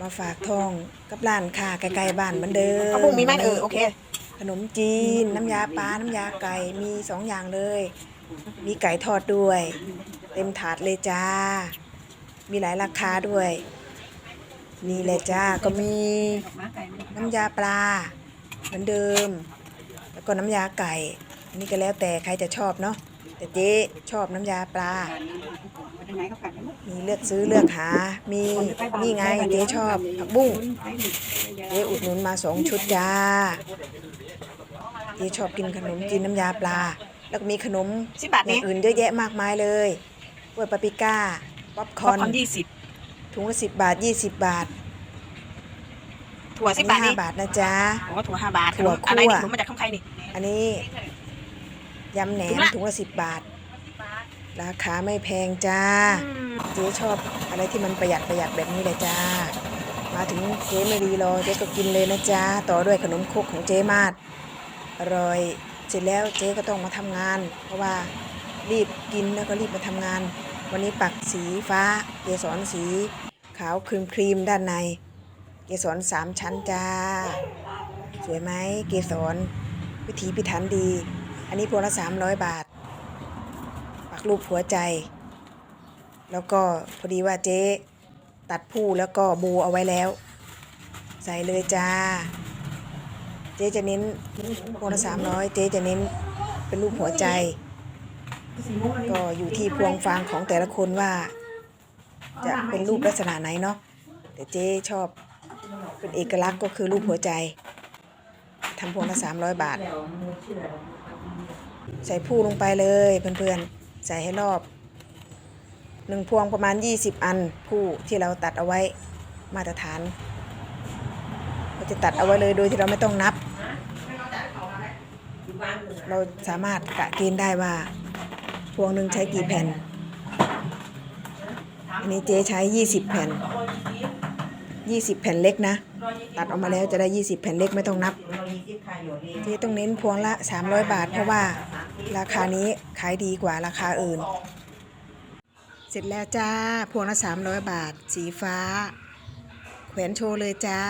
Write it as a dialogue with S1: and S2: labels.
S1: มาฝากทองกับร้านค้าใกล้ๆบ้านเหมือนเดิม
S2: ข้าวปุ้งมีไหมเออโอเค
S1: ขนมจีน น้ำยาปลา น้ำยาไก่ มีสองอย่างเลย มีไก่ทอดด้วย เต็มถาดเลยจ้า มีหลายราคาด้วย นี่เลยจ้า ก็มีน้ำยาปลา เหมือนเดิม แล้วก็น้ำยาไก่ อันนี้ก็แล้วแต่ใครจะชอบเนาะ แต่เจ๊ชอบน้ำยาปลา มีเลือกซื้อเลือกหา มีนี่ไงเจ๊ชอบผักบุ้งเจ๊อุดหนุนมาสองชุดจ้าเจ๊ชอบกินขนมจีนน้ำยาปลา แล้วก็มีขนม
S2: สิบบาท
S1: อย่า
S2: นี้
S1: งอื่นเยอะแยะมากมายเลยกล้วยปาปริก้า ป๊อปค
S2: ค
S1: อ
S2: อน
S1: ร์น
S2: ยี่สิบ
S1: ถุงละสิบบาทยี่สิบบาท
S2: ถั่ว
S1: อั
S2: สิ
S1: น
S2: บบา
S1: นี้
S2: ท
S1: ห้า
S2: นี่
S1: บาทนะจ๊ะ
S2: โอ้ถั่วห้าบาท
S1: ถั่ว
S2: อะไร
S1: คั่ว
S2: นี่ผมมาจากข้างใครนี่
S1: อันนี้ ยำแหนม
S2: ถุงละ
S1: ถุงละสิบบาท ราคาไม่แพงจ้า เจ๊ชอบอะไรที่มันประหยัดประหยัดแบบนี้เลยจ้า มาถึงเจ๊ไม่รีรอเจ๊ก็กินเลยนะจ๊ะต่อด้วยขนมครกของเจ๊มาดอร่อย เสร็จแล้วเจ๊ก็ต้องมาทำงาน เพราะว่ารีบกินแล้วก็รีบมาทำงาน วันนี้ปักสีฟ้า เกสรสี ขาวครีมครีมด้านใน เกสรสามชั้นจ้า สวยไหมเกสรวิถีพิถันดี อันนี้พวงละสามร้อยบาท ปักรูปหัวใจ แล้วก็พอดีว่าเจ๊ตัดผู้แล้วก็บูเอาไว้แล้ว ใส่เลยจ้า เจ๊จะเน้นพวงละสามร้อยเจ๊จะเน้นเป็นรูปหัวใจ ก็อยู่ที่พวงฟางของแต่ละคนว่า จะเป็นรูปลักษณะไหนเนาะแต่เจ๊ชอบเป็นเอกลักษณ์ก็คือรูปหัวใจ ทำพวงละสามร้อยบาท ใส่ผู้ลงไปเลยเพื่อนๆ ใส่ให้รอบหนึ่งพวงประมาณ 20 อันผู้ที่เราตัดเอาไว้มาตรฐานเราจะตัดเอาไว้เลยโดยที่เราไม่ต้องนับ เราสามารถกะเกณฑ์ได้ว่า พวงหนึ่งใช้กี่แผ่นอันนี้เจ๊ใช้ 20 แผ่น 20 แผ่นเล็กนะ ตัดออกมาแล้วจะได้ 20 แผ่นเล็กไม่ต้องนับ ที่ต้องเน้นพวงละ 300 บาท เพราะว่าราคานี้ขายดีกว่าราคาอื่น เสร็จแล้วจ้า พวงละ 300 บาท สีฟ้า แขวนโชว์เลยจ้า